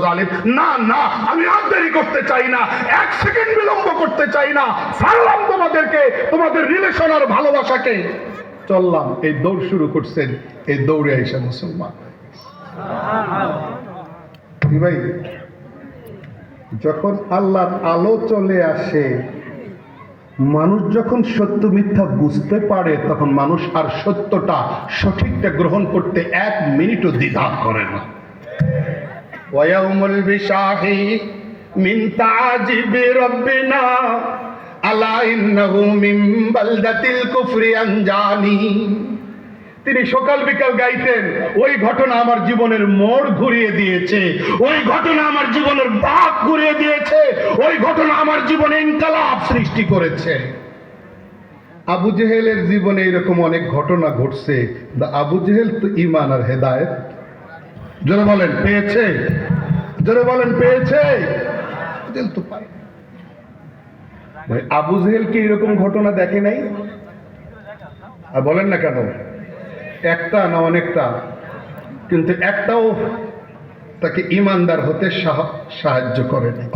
জালিম না না, আমি আর দেরি করতে চাই না। এক সেকেন্ড বিলম্ব করতে চাই না। ছাড়লাম তোমাদেরকে, তোমাদের রিলেশন আর ভালোবাসাকে। চললাম, এই দৌড় শুরু করছেন। এই দৌড়ে আইসা মুসলমান। ভাই? যখন আল্লাহর আলো চলে আসে, মানুষ যখন সত্য মিথ্যা বুঝতে পারে, তখন মানুষ আর সত্যটা সঠিকটা গ্রহণ করতে এক মিনিটও দ্বিধা করে না। ওয়াউমুল বিশাহি মিন তাজিবি রব্বিনা আলা ইন্নাহু মিন বালদাতিল কুফরি আনজানি তিনি সকাল বিকাল গাইতেন, ওই ঘটনা আমার জীবনের মোড় ঘুরিয়ে দিয়েছে, ওই ঘটনা আমার জীবনের বাঘ ঘুরিয়ে দিয়েছে, ওই ঘটনা আমার জীবনে ইনকালাব সৃষ্টি করেছে। আবু জেহেলের জীবনে এরকম অনেক ঘটনা ঘটছে, আবু জেহেল তো ইমান আর হেদায়েত। জোরে বলেন, পেয়েছে? জোরে বলেন, পেয়েছে? তো পায় আবু জেহেল কি এরকম ঘটনা দেখে নাই? আর বলেন না কেন? একটা না অনেকটা? কিন্তু একটাও তাকে ইমানদার হতে সাহা- সাহায্য করে নাই।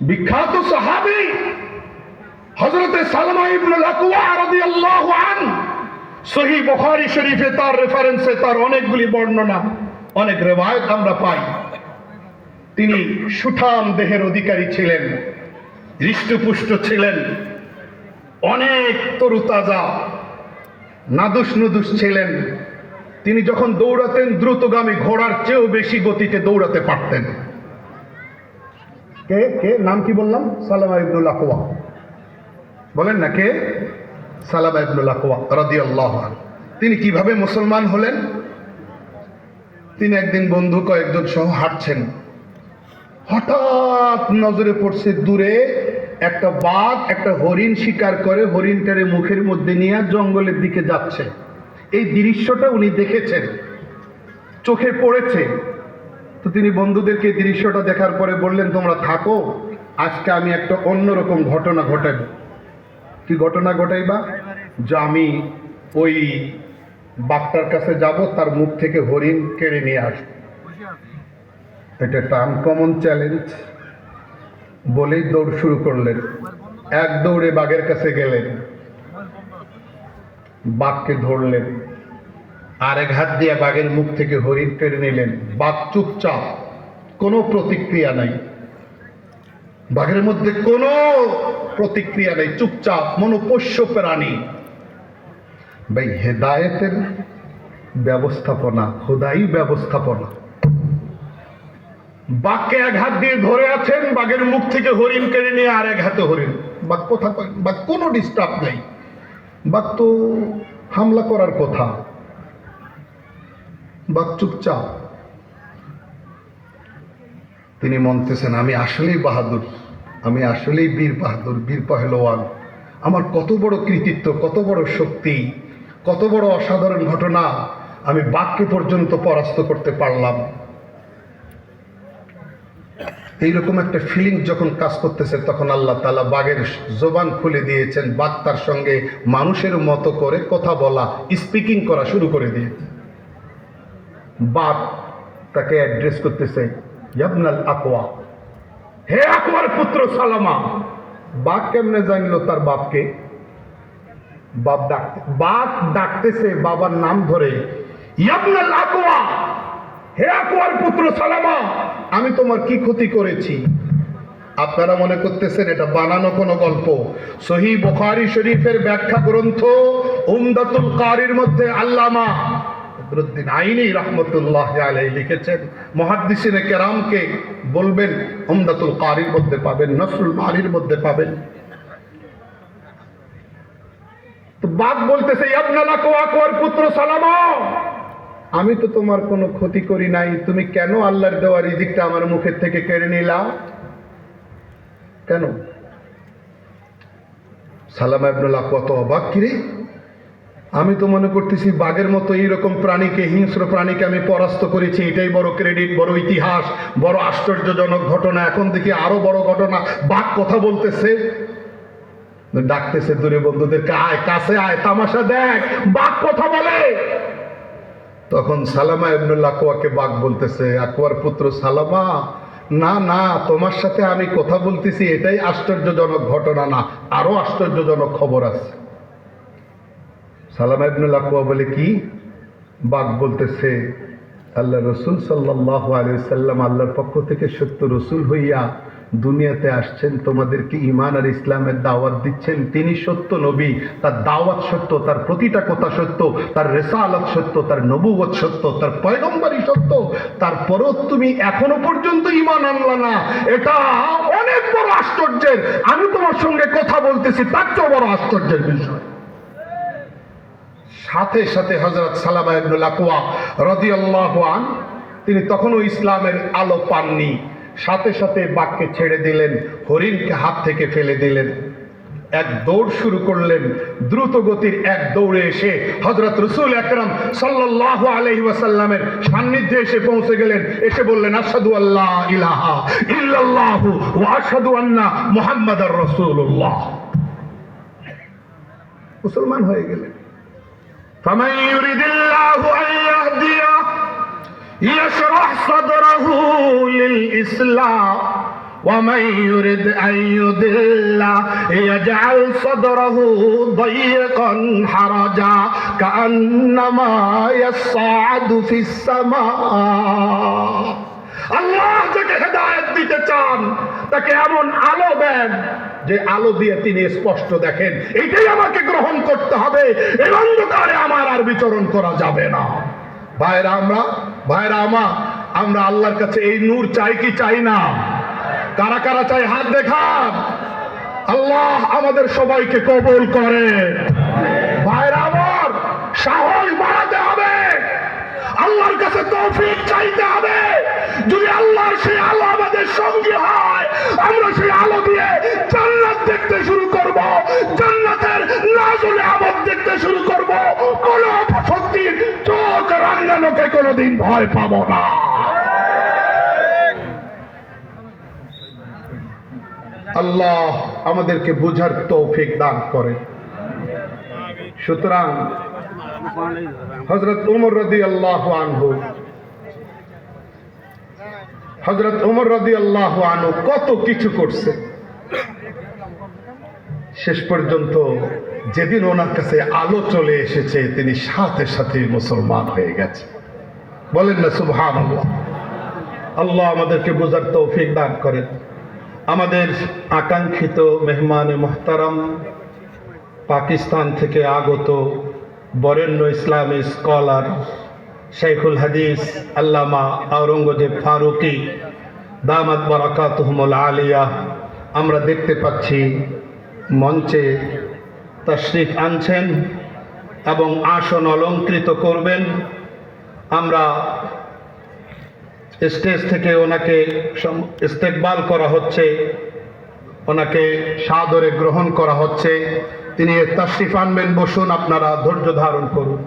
বিখ্যাত সাহাবি হজরতে সালমা ইবনুল আকওয়া রাদিয়াল্লাহু আন সহি বুখারী শরীফে তার রেফারেন্সে তার অনেকগুলি বর্ণনা, অনেক রেওয়ায়ত আমরা পাই। তিনি সুঠাম দেহের অধিকারী ছিলেন, হৃষ্টপুষ্ট ছিলেন, অনেক তরুতাজা নাদুস নুদুস ছিলেন। তিনি যখন দৌড়াতেন, দ্রুতগামী ঘোড়ার চেয়েও বেশি গতিতে দৌড়াতে পারতেন। কে? কে? নাম কি বললাম? সালামা ইবনুল বলেন না, কে? সালামা ইবনুল আকওয়া রাদিয়াল্লাহু আনহু। তিনি কীভাবে মুসলমান হলেন? তিনি একদিন বন্ধু কয়েকজন সহ হাঁটছেন। হঠাৎ নজরে পড়ছে দূরে একটা বাঘ, একটা হরিণ শিকার করে হরিণটারে মুখের মধ্যে নিয়ে জঙ্গলের দিকে যাচ্ছে। এই দৃশ্যটা উনি দেখেছেন। চোখে পড়েছে। তো তিনি বন্ধুদেরকে দৃশ্যটা দেখার পরে বললেন, তোমরা থাকো, আজকে আমি একটা অন্যরকম ঘটনা ঘটাব। কি ঘটনা ঘটাইবা? যে আমি ওই বাঘটার কাছে যাব, তার মুখ থেকে হরিণ কেড়ে নিয়ে আসব। এটা একটা আনকমন চ্যালেঞ্জ বলেই দৌড় শুরু করলেন। এক দৌড়ে বাঘের কাছে গেলেন। বাঘকে ধরলেন। আর এক হাত দিয়ে বাঘের মুখ থেকে হরিণ কেড়ে নিলেন। বাঘ চুপচাপ, কোনো প্রতিক্রিয়া নাই। বাঘের মধ্যে কোনো প্রতিক্রিয়া নেই, চুপচাপ, মনোপোষ্য প্রাণী। ভাই, হেদায়েতের ব্যবস্থাপনা, খোদাই ব্যবস্থাপনা। বাঘকে এক হাত দিয়ে ধরে আছেন, বাঘের মুখ থেকে হরিণ কেড়ে নিয়ে আর এক হাতে হরিণ। বাঘ কোথা বাঘ কোনো ডিস্টার্ব নেই। বাঘ তো হামলা করার কথা। বাঘ চুপচাপ। তিনি মনতেছেন, আমি আসলেই বাহাদুর। আমি আসলেই বীর বাহাদুর, বীর পহলওয়ান। আমার কত বড় কৃতিত্ব, কত বড় শক্তি, কত বড় অসাধারণ ঘটনা আমি বাঘকে পর্যন্ত পরাস্ত করতে পারলাম। এইরকম একটা ফিলিং যখন কাজ করতেছে, তখন আল্লাহ তালা বাঘের জোবান খুলে দিয়েছেন। বাঘ তার সঙ্গে মানুষের মতো করে কথা বলা স্পিকিং করা শুরু করে দিয়েছে বাঘ তাকে অ্যাড্রেস করতেছে, ইয়াবনাল আকোয়া হে আকোয়ার পুত্র সালামা, বাঘ কেমনে জানলো তার বাপকে? বাপ ডাকতে, বাঘ ডাকতেছে বাবার নাম ধরে হে আকোয়ার পুত্র সালামা, আমি তোমার কি ক্ষতি করেছি? আপনারা মনে করতেছেন এটা বানানো কোনো গল্প? সহি বুখারী শরীফের ব্যাখ্যা গ্রন্থ উমদাতুল কারির মধ্যে আল্লামা বদরুদ্দিন আইনি রহমতুল্লাহ আলাই লিখেছেন, মহাদ্দিসিনে কেরামকে বলবেন, উমদাতুল কারির মধ্যে পাবেন, নসরুল মারির মধ্যে পাবেন। তো বাঘ বলতেছে পুত্র সালামা। আমি তো তোমার কোনো ক্ষতি করি নাই, তুমি কেন আল্লাহর দেওয়া রিজিকটা আমার মুখের থেকে কেড়ে নিলা? কেন? সালামা ইবনুল্লাহ কত অবাক কিরে। আমি তো মনে করতেছি বাঘের মতো এইরকম প্রাণীকে, হিংস্র প্রাণীকে আমি পরাস্ত করেছি। এটাই বড় ক্রেডিট, বড় ইতিহাস, বড় আশ্চর্যজনক ঘটনা। এখন দেখি আরও বড় ঘটনা। বাঘ কথা বলতেছে। ডাকতেছে দূরে বন্ধুদের, আয়, কাছে আয়, তামাশা দেখ, বাঘ কথা বলে। তখন সালামা ইবনুল আকওয়াকে বাঘ বলতেছে, আকওয়ার পুত্র সালামা, না না, তোমার সাথে আমি কথা বলতেছি, এটাই আশ্চর্যজনক ঘটনা না, আরও আশ্চর্যজনক খবর আছে। সালামা ইবনুল আকওয়া বলে কি? বাঘ বলতেছে, আল্লাহ রসুল সাল্লাহ আলিয়াল্লাম আল্লাহর পক্ষ থেকে সত্য রসুল হইয়া দুনিয়াতে আসছেন, তোমাদেরকে ইমান আর ইসলামের দাওয়াত দিচ্ছেন। তিনি সত্য নবী, তার দাওয়াত সত্য, তার প্রতিটা কথা সত্য, তার রেসালত সত্য, তার নবুবত সত্য, তার পয়গম্বরই সত্য। তারপরও তুমি এখনও পর্যন্ত ইমান আনলা না। এটা অনেক বড় আশ্চর্যের, আমি তোমার সঙ্গে কথা বলতেছি, তার চেয়েও বড় আশ্চর্যের বিষয়। সাথে সাথে হজরত সালামা ইবনুল আকওয়া রাদিয়াল্লাহু আন, তিনি তখনও ইসলামের আলো পাননি। সাথে সাথে বাঘকে ছেড়ে দিলেন, হরিণকে হাত থেকে ফেলে দিলেন। এক দৌড় শুরু করলেন দ্রুত গতির এক দৌড়ে এসে হজরত রসুল আকরাম সাল্লাল্লাহু আলাইহি ওয়াসাল্লামের সান্নিধ্যে এসে পৌঁছে গেলেন। এসে বললেন আসাদু আল্লাহ ইলাহা ইল্লাল্লাহু ওয়া আশহাদু আন্না মুহাম্মাদার রাসূলুল্লাহ। মুসলমান হয়ে গেলেন। فمن يرد الله أن يهديه يشرح صدره للإسلام. ومن يرد أن يضل يجعل صدره ضيقا حرجا كأنما يصعد في السماء. আল্লাহ যাকে হেদায়ত দিতে চান, তাকে এমন আলো দেন যে আলো দিয়ে তিনি স্পষ্ট দেখেন। এটাই আমাকে গ্রহণ করতে হবে। এই অন্ধকারে আমার আর বিচরণ করা যাবে না। ভাইরা আমরা, ভাইরা আমার, আমরা আল্লাহর কাছে এই নূর চাই কি চাই না? কারা কারা চাই হাত দেখান? আল্লাহ আমাদের সবাইকে কবল করে ভাইরা আমার, সাহস আল্লাহর কাছে তৌফিক চাইতে হবে। যদি আল্লাহর সেই আলো আমাদের সঙ্গে হয়, আমরা সেই আলো দিয়ে জান্নাত দেখতে শুরু করব। জান্নাতের নাজুলে আমদ দেখতে শুরু করব। কোন অপশক্তির চোখ রাঙ্গানোকে কোনোদিন ভয় পাবো না। আল্লাহ আমাদেরকে বুঝার তৌফিক দান করে সুতরাং হজরত উমর রদি আল্লাহ আনহু। হজরত উমর রদি আল্লাহ আনহু কত কিছু করছে। শেষ পর্যন্ত যেদিন ওনার কাছে আলো চলে এসেছে, তিনি সাথে সাথে মুসলমান হয়ে গেছে। বলেন না সুবহান আল্লাহ আল্লাহ আমাদেরকে বোঝার তৌফিক দান করেন। আমাদের আকাঙ্ক্ষিত মেহমান মোহতারাম পাকিস্তান থেকে আগত বরেণ্য ইসলামী স্কলার শেখুল হাদিস আল্লামা আওরঙ্গজেব ফারুকি, দামাত বরাকাতহমুল আলিয়া। আমরা দেখতে পাচ্ছি মঞ্চে তশরিফ আনছেন এবং আসন অলঙ্কৃত করবেন। আমরা স্টেজ থেকে ওনাকে ইস্তেকবাল করা হচ্ছে, ওনাকে সাদরে গ্রহণ করা হচ্ছে। তিনি তশরিফ আনবেন বসুন আপনারা ধৈর্য ধারণ করুন।